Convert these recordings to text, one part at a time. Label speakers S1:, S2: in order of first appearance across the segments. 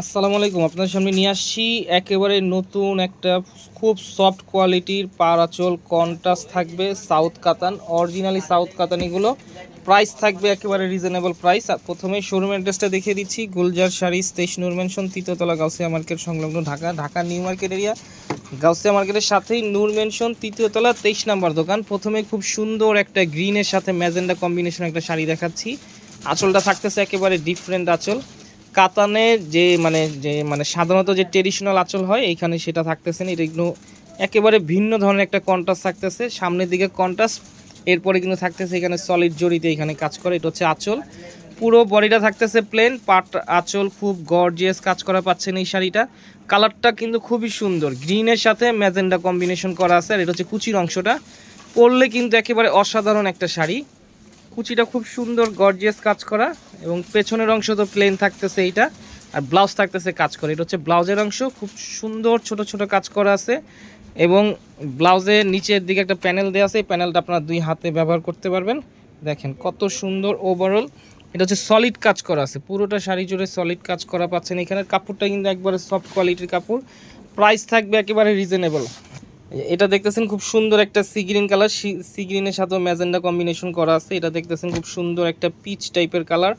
S1: আসসালামু আলাইকুম আপনার সামনে নিয়ে আসছি একেবারে নতুন একটা খুব সফট কোয়ালিটির পারাচল কন্টাস থাকবে সাউথ কাতান অরিজিনালি সাউথ কাতানিগুলো। প্রাইস থাকবে একেবারে রিজনেবল প্রাইস আর প্রথমে শোরুম অ্যাড্রেসটা দেখিয়ে দিচ্ছি, গুলজার শাড়ি স্টেশ নূর মেনশন তৃতীয়তলা গাউসিয়া মার্কেট সংলগ্ন Dhaka Dhaka new market area Gausia মার্কেটের সাথেই নূর মেনশন তৃতীয়তলা তেইশ নাম্বার দোকান। প্রথমে খুব সুন্দর একটা গ্রিনের সাথে ম্যাজেন্ডা কম্বিনেশন একটা শাড়ি দেখাচ্ছি। আঁচলটা থাকতেছে একেবারে ডিফারেন্ট আঁচল। কাতানে যে মানে যে মানে সাধারণত যে ট্রেডিশনাল আঁচল হয়, এইখানে সেটা থাকতেছে না। এটা কিন্তু একেবারে ভিন্ন ধরনের একটা কন্ট্রাস্ট থাকতেছে। সামনের দিকে কন্ট্রাস্ট এরপরে কিন্তু থাকতেছে এখানে সলিড জড়িতে এখানে কাজ করে। এটা হচ্ছে আঁচল। পুরো বডিটা থাকতেছে প্লেন পাট আঁচল খুব গর্জিয়াস কাজ করা পাচ্ছেন এই শাড়িটা। কালারটা কিন্তু খুবই সুন্দর। গ্রিনের সাথে ম্যাজেন্ডা কম্বিনেশন করা আছে, আর এটা হচ্ছে কুচির অংশটা। পরলে কিন্তু একেবারে অসাধারণ একটা শাড়ি। কুচিটা খুব সুন্দর গর্জিয়াস কাজ করা এবং পেছনের অংশ তো প্লেন থাকতেছে এইটা আর ব্লাউজ থাকতেছে কাজ করে। এটা হচ্ছে ব্লাউজের অংশ, খুব সুন্দর ছোট ছোট কাজ করা আছে এবং ব্লাউজের নিচের দিকে একটা প্যানেল দেওয়া আছে, এই প্যানেলটা আপনারা দুই হাতে ব্যবহার করতে পারবেন। দেখেন কত সুন্দর ওভারঅল এটা হচ্ছে সলিড কাজ করা আছে, পুরোটা শাড়ি জুড়ে সলিড কাজ করা পাচ্ছেন। এখানের কাপড়টা কিন্তু একবারে সফট কোয়ালিটির কাপড়। প্রাইস থাকবে একেবারে রিজনেবল এটা দেখতেছেন খুব সুন্দর একটা সি গ্রিন কালার, সি গ্রিনের সাথে ম্যাজেন্ডা কম্বিনেশন করা আছে। এটা দেখতেছেন খুব সুন্দর একটা পিচ টাইপের কালার।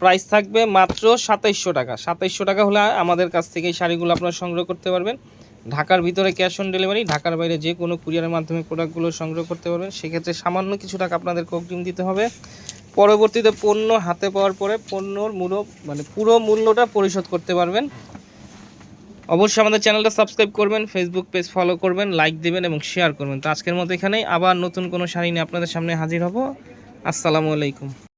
S1: প্রাইস থাকবে মাত্র সাতাইশশো টাকা। সাতাইশশো টাকা হলে আমাদের কাছ থেকে এই শাড়িগুলো আপনারা সংগ্রহ করতে পারবেন। ঢাকার ভিতরে ক্যাশ অন ডেলিভারি, ঢাকার বাইরে যে কোনো কুরিয়ারের মাধ্যমে প্রোডাক্টগুলো সংগ্রহ করতে পারবেন। সেক্ষেত্রে সামান্য কিছু টাকা আপনাদেরকে অগ্রিম দিতে হবে। পরবর্তীতে পণ্য হাতে পাওয়ার পরে পণ্যর মূল্য মানে পুরো মূল্যটা পরিশোধ করতে পারবেন। অবশ্যই আমাদের চ্যানেলটা সাবস্ক্রাইব করবেন ফেসবুক পেজ ফলো করবেন লাইক দেবেন এবং শেয়ার করবেন। তো আজকের মতো এখানেই। আবার নতুন কোনো শাড়ি নিয়ে আপনাদের সামনে হাজির হব। আসসালামু আলাইকুম।